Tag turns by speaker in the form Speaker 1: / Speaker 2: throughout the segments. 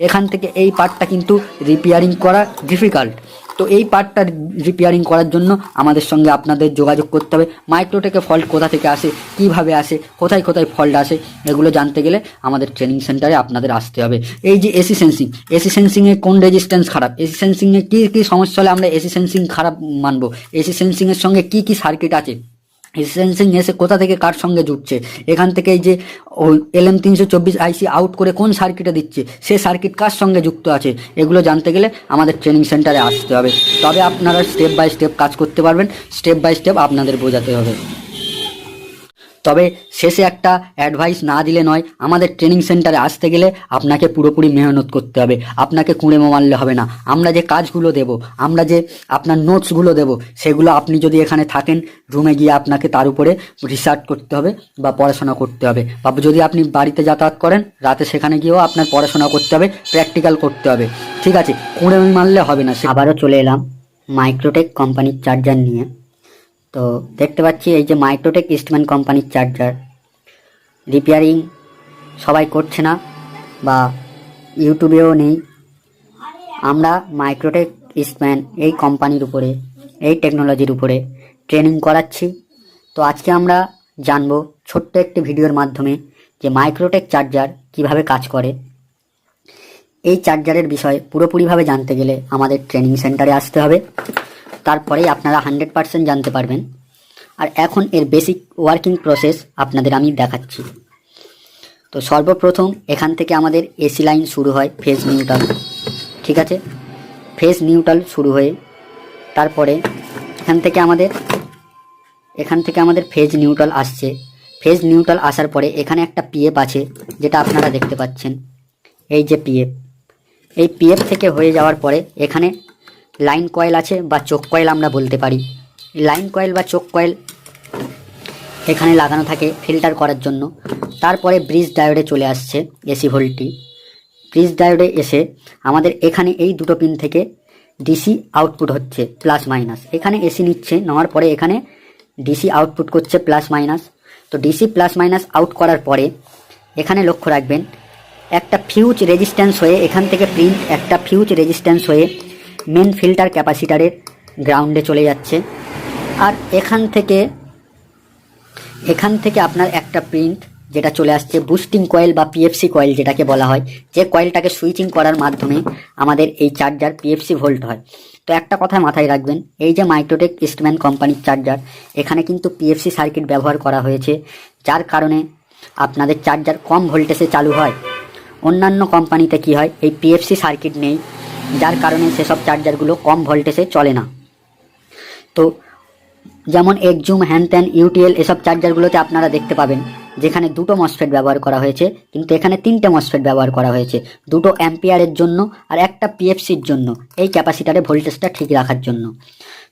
Speaker 1: এখান থেকে এই পার্টটা কিন্তু রিপেয়ারিং করা ডিফিকাল্ট তো এই পার্টটা রিপেয়ারিং করার জন্য আমাদের সঙ্গে আপনাদের যোগাযোগ করতে হবে। মাইক্রোটেকে ফল্ট কোথা থেকে আসে, কীভাবে আসে, কোথায় কোথায় ফল্ট আসে, এগুলো জানতে গেলে আমাদের ট্রেনিং সেন্টারে আপনাদের আসতে হবে। এই যে এসি সেন্সিং এসি সেন্সিংয়ে কোন রেজিস্ট্যান্স খারাপ? এসি সেন্সিংয়ে কী কী সমস্যা হলে আমরা এসি সেন্সিং খারাপ মানবো? এসি সেন্সিংয়ের সঙ্গে কী কী সার্কিট আছে? সেন্সিং এসে কোথা থেকে কার সঙ্গে জুটছে? এখান থেকে এই যে এলএম তিনশো চব্বিশ আইসি আউট করে কোন সার্কিটে দিচ্ছে? সে সার্কিট কার সঙ্গে যুক্ত আছে? এগুলো জানতে গেলে আমাদের ট্রেনিং সেন্টারে আসতে হবে। তবে আপনারা স্টেপ বাই স্টেপ কাজ করতে পারবেন। স্টেপ বাই স্টেপ আপনাদের বোঝাতে হবে। তবে শেষে একটা অ্যাডভাইস না দিলে নয়, আমাদের ট্রেনিং সেন্টারে আসতে গেলে আপনাকে পুরোপুরি মেহনত করতে হবে। আপনাকে কুঁড়ে মারলে হবে না। আমরা যে কাজগুলো দেব, আমরা যে আপনার নোটসগুলো দেব, সেগুলো আপনি যদি এখানে থাকেন রুমে গিয়ে আপনাকে তার উপরে রিসার্চ করতে হবে বা পড়াশোনা করতে হবে। বা যদি আপনি বাড়িতে যাতায়াত করেন, রাতে সেখানে গিয়েও আপনার পড়াশোনা করতে হবে প্র্যাকটিক্যাল করতে হবে। ঠিক আছে, কুঁড়ে মারলে হবে না। আবারও চলে এলাম মাইক্রোটেক কোম্পানির চার্জার নিয়ে। তো দেখতে পাচ্ছি এই যে মাইক্রোটেক ইস্টম্যান কোম্পানির চার্জার রিপেয়ারিং সবাই করছে না বা ইউটিউবেও নেই। আমরা মাইক্রোটেক ইস্টম্যান এই কোম্পানির উপরে, এই টেকনোলজির উপরে ট্রেনিং করাচ্ছি। তো আজকে আমরা জানব ছোট্ট একটি ভিডিওর মাধ্যমে যে মাইক্রোটেক চার্জার কীভাবে কাজ করে। এই চার্জারের বিষয়ে পুরোপুরিভাবে জানতে গেলে আমাদের ট্রেনিং সেন্টারে আসতে হবে। তারপরেই আপনারা হান্ড্রেড পারসেন্ট জানতে পারবেন। আর এখন এর বেসিক ওয়ার্কিং প্রসেস আপনাদের আমি দেখাচ্ছি। তো সর্বপ্রথম এখান থেকে আমাদের এসি লাইন শুরু হয় ফেজ নিউট্রাল ঠিক আছে? ফেজ নিউট্রাল শুরু হয়ে তারপরে এখান থেকে আমাদের, এখান থেকে আমাদের ফেজ নিউট্রাল আসছে। ফেজ নিউট্রাল আসার পরে এখানে একটা পিএফ আছে, যেটা আপনারা দেখতে পাচ্ছেন। এই যে পিএফ এই পিএফ থেকে হয়ে যাওয়ার পরে এখানে লাইন কয়েল আছে বা চোখ কয়েল আমরা বলতে পারি। লাইন কয়েল বা চোখ কয়েল এখানে লাগানো থাকে ফিল্টার করার জন্য। তারপরে ব্রিজ ডায়োডে চলে আসছে এসি ভোল্টটি। ব্রিজ ডায়োডে এসে আমাদের এখানে এই দুটো পিন থেকে ডিসি আউটপুট হচ্ছে প্লাস মাইনাস। এখানে এসি নিচ্ছে, নেওয়ার পরে এখানে ডিসি আউটপুট করছে প্লাস মাইনাস। তো ডিসি প্লাস মাইনাস আউট করার পরে এখানে লক্ষ্য রাখবেন, একটা ফিউজ রেজিস্ট্যান্স হয়ে এখান থেকে প্রিন্ট একটা ফিউজ রেজিস্ট্যান্স হয়ে মেন ফিল্টার ক্যাপাসিটারের গ্রাউন্ডে চলে যাচ্ছে। আর এখান থেকে এখান থেকে আপনার একটা প্রিন্ট যেটা চলে আসছে বুস্টিং কয়েল বা পিএফসি কয়েল যেটাকে বলা হয়। যে কয়েলটাকে সুইচিং করার মাধ্যমে আমাদের এই চার্জার পিএফসি ভোল্ট হয়। তো একটা কথা মাথায় রাখবেন, এই যে মাইক্রোটেক ইস্টম্যান কোম্পানির চার্জার এখানে কিন্তু পিএফসি সার্কিট ব্যবহার করা হয়েছে, যার কারণে আপনাদের চার্জার কম ভোল্টেজে চালু হয়। অন্যান্য কোম্পানিতে কি হয়, এই পিএফসি সার্কিট নেই। যার কারণে সেসব চার্জারগুলো কম ভোল্টেজে চলে না। তো যেমন একজুম হ্যান ত্যান ইউটিএল এসব চার্জারগুলোতে আপনারা দেখতে পাবেন, যেখানে দুটো মসফেট ব্যবহার করা হয়েছে, কিন্তু এখানে তিনটে মসফেট ব্যবহার করা হয়েছে, দুটো অ্যাম্পিয়ারের জন্য আর একটা পিএফসির জন্য, এই ক্যাপাসিটারে ভোল্টেজটা ঠিক রাখার জন্য।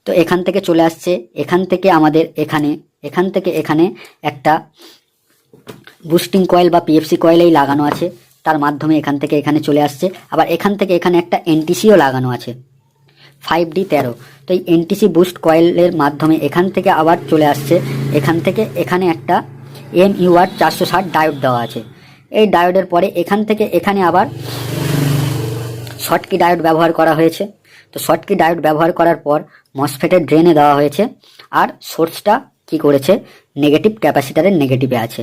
Speaker 1: তো এখান থেকে চলে আসছে, এখান থেকে আমাদের এখানে, এখান থেকে এখানে একটা বুস্টিং কয়েল বা পিএফসি কয়েলেই লাগানো আছে। তার মাধ্যমে এখান থেকে এখানে চলে আসছে। আবার এখান থেকে এখানে একটা এনটিসিও লাগানো আছে। ফাইভ ডি তেরো। তো এই এনটিসি বুস্ট কয়েলের মাধ্যমে এখান থেকে আবার চলে আসছে। এখান থেকে এখানে একটা এম ইউআর চারশো ষাট ডায়োড দেওয়া আছে। এই ডায়োডের পরে এখান থেকে এখানে আবার শর্টকি ডায়োড ব্যবহার করা হয়েছে। তো শর্টকি ডায়োড ব্যবহার করার পর মসফেটের ড্রেনে দেওয়া হয়েছে। আর সোর্সটা কি করেছে? নেগেটিভ ক্যাপাসিটারের নেগেটিভে আছে।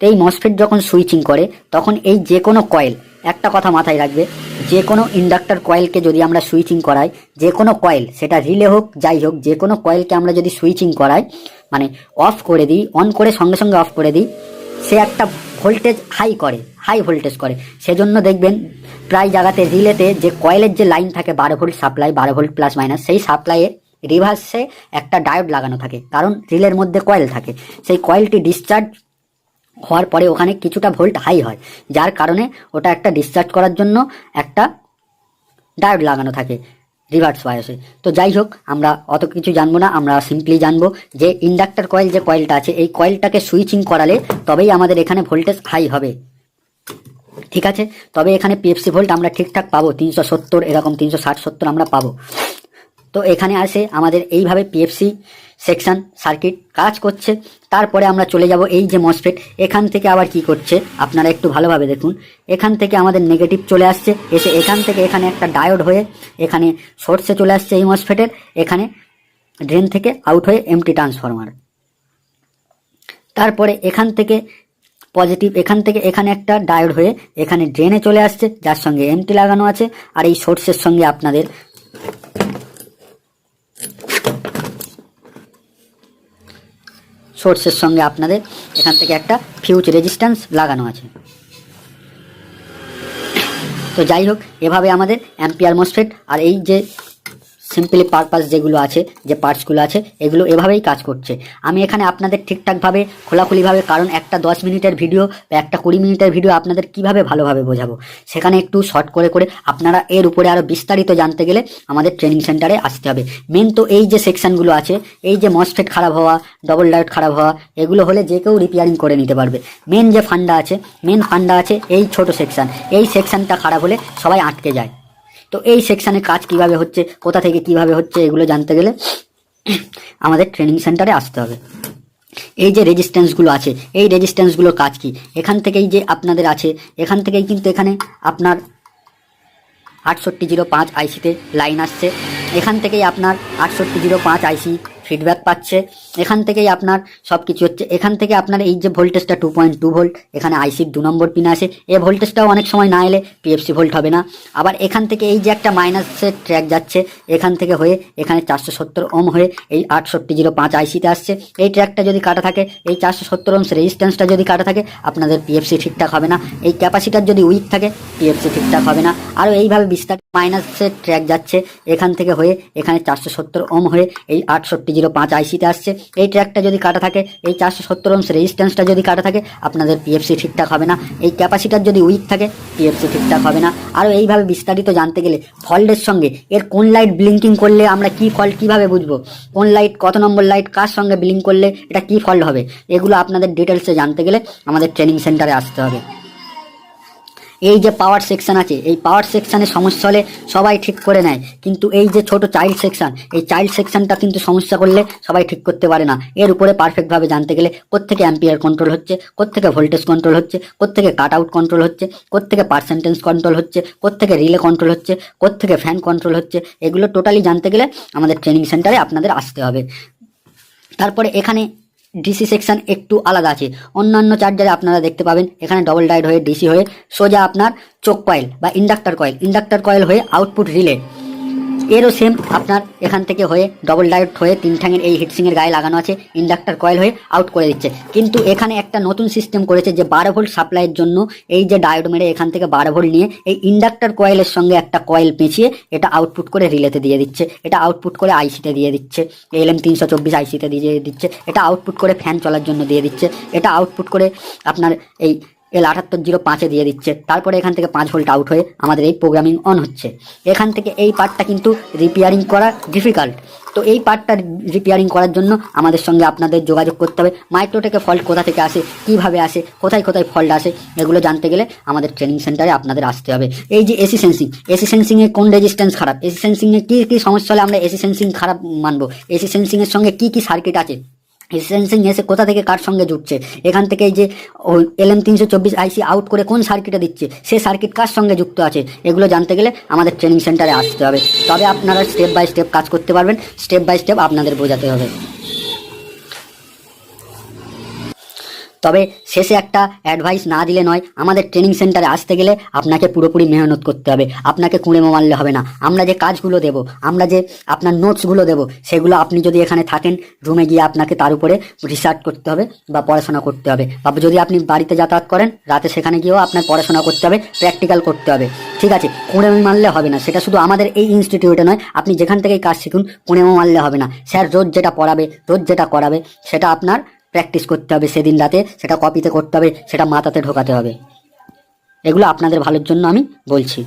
Speaker 1: তো এই মসফেট যখন সুইচিং করে, তখন এই যে কোনো কয়েল একটা কথা মাথায় রাখবে, যে কোনো ইন্ডাক্টর কয়েলকে যদি আমরা সুইচিং করাই, যে কোনো কয়েল সেটা রিলে হোক, যাই হোক, যে কোনো কয়েলকে আমরা যদি সুইচিং করাই মানে অফ করে দিই অন করে সঙ্গে সঙ্গে অফ করে দিই, সে একটা ভোল্টেজ হাই করে হাই ভোল্টেজ করে। সেজন্য দেখবেন, প্রায় জায়গাতে রিলেতে যে কয়েলের যে লাইন থাকে, বারো ভোল্ট সাপ্লাই বারো ভোল্ট প্লাস মাইনাস সেই সাপ্লাইয়ের রিভার্সে একটা ডায়োড লাগানো থাকে। কারণ রিলের মধ্যে কয়েল থাকে। সেই কয়েলটি ডিসচার্জ হওয়ার পরে ওখানে কিছুটা ভোল্ট হাই হয়, যার কারণে ওটা একটা ডিসচার্জ করার জন্য একটা ডায়োড লাগানো থাকে রিভার্স বায়োসে তো যাই হোক, আমরা অত কিছু জানব না, আমরা সিম্পলি জানব যে ইন্ডাক্টর কয়েল যে কয়েলটা আছে, এই কয়েলটাকে সুইচিং করালে তবেই আমাদের এখানে ভোল্টেজ হাই হবে। ঠিক আছে? তবে এখানে পিএফসি ভোল্ট আমরা ঠিকঠাক পাবো, তিনশো সত্তর, এরকম তিনশো ষাট সত্তর আমরা পাবো। তো এখানে আসে আমাদের এইভাবে পিএফসি সেকশন সার্কিট কাজ করছে। তারপরে আমরা চলে যাব এই যে মসফেট এখান থেকে আবার কি করছে? আপনারা একটু ভালোভাবে দেখুন। এখান থেকে আমাদের নেগেটিভ চলে আসছে। এসে এখান থেকে এখানে একটা ডায়োড হয়ে এখানে সোর্সে চলে আসছে এই মসফেটের এখানে ড্রেন থেকে আউট হয়ে এমটি ট্রান্সফরমার তারপরে এখান থেকে পজিটিভ এখান থেকে এখানে একটা ডায়োড হয়ে এখানে ড্রেনে চলে আসছে, যার সঙ্গে এমটি লাগানো আছে। আর এই সোর্সের সঙ্গে আপনাদের সোর্সের সঙ্গে আপনাদের এখান থেকে একটা ফিউজ রেজিস্ট্যান্স লাগানো আছে। তো যাই হোক, এভাবে আমাদের অ্যাম্পিয়ার মসফেট আর এই যে সিম্পলি পারপাস যেগুলো আছে, যে পার্টসগুলো আছে, এগুলো এভাবেই কাজ করছে। আমি এখানে আপনাদের ঠিকঠাকভাবে, খোলাখুলিভাবে, কারণ একটা দশ মিনিটের ভিডিও বা একটা কুড়ি মিনিটের ভিডিও আপনাদের কীভাবে ভালোভাবে বোঝাবো, সেখানে একটু শর্ট করে করে আপনারা এর উপরে আরও বিস্তারিত জানতে গেলে আমাদের ট্রেনিং সেন্টারে আসতে হবে। মেন তো এই যে সেকশনগুলো আছে, এই যে মসফেট খারাপ হওয়া ডবল লাইট খারাপ হওয়া, এগুলো হলে যে কেউ রিপেয়ারিং করে নিতে পারবে। মেন যে ফান্ডা আছে মেন ফান্ডা আছে এই ছোট সেকশন এই সেকশনটা খারাপ হলে সবাই আটকে যায়। তো এই সেকশানে কাজ কীভাবে হচ্ছে, কোথা থেকে কীভাবে হচ্ছে, এগুলো জানতে গেলে আমাদের ট্রেনিং সেন্টারে আসতে হবে। এই যে রেজিস্ট্যান্সগুলো আছে, এই রেজিস্ট্যান্সগুলো কাজ কি? এখান থেকেই যে আপনাদের আছে, এখান থেকেই কিন্তু এখানে আপনার আটষট্টি জিরো পাঁচ আইসিতে লাইন আসছে। এখান থেকেই আপনার আটষট্টি জিরো পাঁচ আইসি ফিডব্যাক পাচ্ছে। এখান থেকেই আপনার সব কিছু হচ্ছে। এখান থেকে আপনার এই যে ভোল্টেজটা টু পয়েন্ট টু ভোল্ট এখানে আইসির দু নম্বর পিন আসে। এ ভোল্টেজটাও অনেক সময় না এলে পিএফসি ভোল্ট হবে না। আবার এখান থেকে এই যে একটা মাইনাসের ট্র্যাক যাচ্ছে, এখান থেকে হয়ে এখানে চারশো সত্তর ওম হয়ে এই আটষট্টি জিরো পাঁচ আইসিতে আসছে। এই ট্র্যাকটা যদি কাটা থাকে, এই চারশো সত্তর ওমস রেজিস্ট্যান্সটা যদি কাটা থাকে, আপনাদের পিএফসি ঠিকঠাক হবে না। এই ক্যাপাসিটার যদি উইক থাকে পিএফসি ঠিকঠাক হবে না। আরও এইভাবে বিস্তার মাইনাসের ট্র্যাক যাচ্ছে, এখান থেকে হয়ে এখানে চারশো সত্তর ওম হয়ে এই আটষট্টি জিরো পাঁচ আইসিতে আসছে। এই ট্র্যাকটা যদি কাটা থাকে, এই চারশো সত্তর ওমস রেজিস্ট্যান্সটা যদি কাটা থাকে, আপনাদের পিএফসি ঠিকঠাক হবে না। এই ক্যাপাসিটার যদি উইক থাকে পিএফসি ঠিকঠাক হবে না। আরও এইভাবে বিস্তারিত জানতে গেলে ফল্টের সঙ্গে, এর কোন লাইট ব্লিঙ্কিং করলে আমরা কি ফল্ট কীভাবে বুঝব? কোন লাইট কত নম্বর লাইট কার সঙ্গে ব্লিঙ্ক করলে এটা কি ফল্ট হবে? এগুলো আপনাদের ডিটেলসে জানতে গেলে আমাদের ট্রেনিং সেন্টারে আসতে হবে। এই যে পাওয়ার সেকশন আছে, এই পাওয়ার সেকশনে সমস্যা হলে সবাই ঠিক করে নেয়। কিন্তু এই যে ছোট চাইল্ড সেকশন এই চাইল্ড সেকশনটা কিন্তু সমস্যা করলে সবাই ঠিক করতে পারে না। এর উপরে পারফেক্টভাবে জানতে গেলে কোত্থেকে অ্যাম্পিয়ার কন্ট্রোল হচ্ছে, কোত্থেকে ভোল্টেজ কন্ট্রোল হচ্ছে, কোত্থেকে কাট আউট কন্ট্রোল হচ্ছে, কোত্থেকে পার্সেন্টেজ কন্ট্রোল হচ্ছে, কোত্থেকে রিলে কন্ট্রোল হচ্ছে, কোত্থেকে ফ্যান কন্ট্রোল হচ্ছে, এগুলো টোটালি জানতে গেলে আমাদের ট্রেনিং সেন্টারে আপনাদের আসতে হবে। তারপরে এখানে ডিসি সেকশন একটু আলাদা আছে। অন্যান্য চার্জারে আপনারা দেখতে পাবেন, এখানে ডবল ডাইড হয়ে ডিসি হয়ে সোজা আপনার চোক কয়েল বা ইন্ডাক্টর কয়েল ইন্ডাক্টর কয়েল হয়ে আউটপুট রিলে এরও সেম আপনার এখান থেকে হয়ে ডবল ডাইট হয়ে তিন ঠ্যাঙের এই হিটসিংয়ের গায়ে লাগানো আছে ইন্ডাক্টার কয়েল হয়ে আউট করে দিচ্ছে। কিন্তু এখানে একটা নতুন সিস্টেম করেছে যে বারো ভোল্ট সাপ্লাইয়ের জন্য এই যে ডায়োড মেরে এখান থেকে বারো ভোল্ট নিয়ে এই ইন্ডাক্টার কয়েলের সঙ্গে একটা কয়েল পেঁচিয়ে এটা আউটপুট করে রিলেতে দিয়ে দিচ্ছে। এটা আউটপুট করে আইসিতে দিয়ে দিচ্ছে। এল এম তিনশো চব্বিশ আইসিতে দিয়ে দিচ্ছে। এটা আউটপুট করে ফ্যান চলার জন্য দিয়ে দিচ্ছে। এটা আউটপুট করে আপনার এই এল আটাত্তর জিরো পাঁচে দিয়ে দিচ্ছে। তারপরে এখান থেকে পাঁচ ভোল্ট আউট হয়ে আমাদের এই প্রোগ্রামিং অন হচ্ছে। এখান থেকে এই পার্টটা কিন্তু রিপেয়ারিং করা ডিফিকাল্ট তো এই পার্টটা রিপেয়ারিং করার জন্য আমাদের সঙ্গে আপনাদের যোগাযোগ করতে হবে। মাইক্রোটেকে ফল্ট কোথা থেকে আসে, কীভাবে আসে, কোথায় কোথায় ফল্ট আসে, এগুলো জানতে গেলে আমাদের ট্রেনিং সেন্টারে আপনাদের আসতে হবে। এই যে এসি সেন্সিং এসি সেন্সিংয়ে কোন রেজিস্ট্যান্স খারাপ? এসি সেন্সিংয়ে কী কী সমস্যা হলে আমরা এসি সেন্সিং খারাপ মানবো? এসি সেন্সিংয়ের সঙ্গে কী কী সার্কিট আছে? সেন্সিং এসে কোথা থেকে কার সঙ্গে জুটছে? এখান থেকে যে এল এম তিনশো চব্বিশ আইসি আউট করে কোন সার্কিটে দিচ্ছে? সে সার্কিট কার সঙ্গে যুক্ত আছে? এগুলো জানতে গেলে আমাদের ট্রেনিং সেন্টারে আসতে হবে। তবে আপনারা স্টেপ বাই স্টেপ কাজ করতে পারবেন। স্টেপ বাই স্টেপ আপনাদের বোঝাতে হবে। তবে শেষে একটা অ্যাডভাইস না দিলে নয়, আমাদের ট্রেনিং সেন্টারে আসতে গেলে আপনাকে পুরোপুরি মেহনত করতে হবে। আপনাকে কুঁড়েমো মারলে হবে না। আমরা যে কাজগুলো দেব, আমরা যে আপনার নোটসগুলো দেব, সেগুলো আপনি যদি এখানে থাকেন রুমে গিয়ে আপনাকে তার উপরে রিসার্চ করতে হবে বা পড়াশোনা করতে হবে। বা যদি আপনি বাড়িতে যাতায়াত করেন, রাতে সেখানে গিয়েও আপনার পড়াশোনা করতে হবে প্র্যাকটিক্যাল করতে হবে। ঠিক আছে কুঁড়েমো মারলে হবে না। সেটা শুধু আমাদের এই ইনস্টিটিউটে নয়, আপনি যেখান থেকেই কাজ শিখুন কুঁড়েমো মারলে হবে না। স্যার রোজ যেটা পড়াবে, রোজ যেটা করাবে, সেটা আপনার প্র্যাকটিস করতে হবে সেদিন রাতে, সেটা কপিতে করতে হবে, সেটা মাথাতে ঢোকাতে হবে। এগুলো আপনাদের ভালোর জন্য আমি বলছি।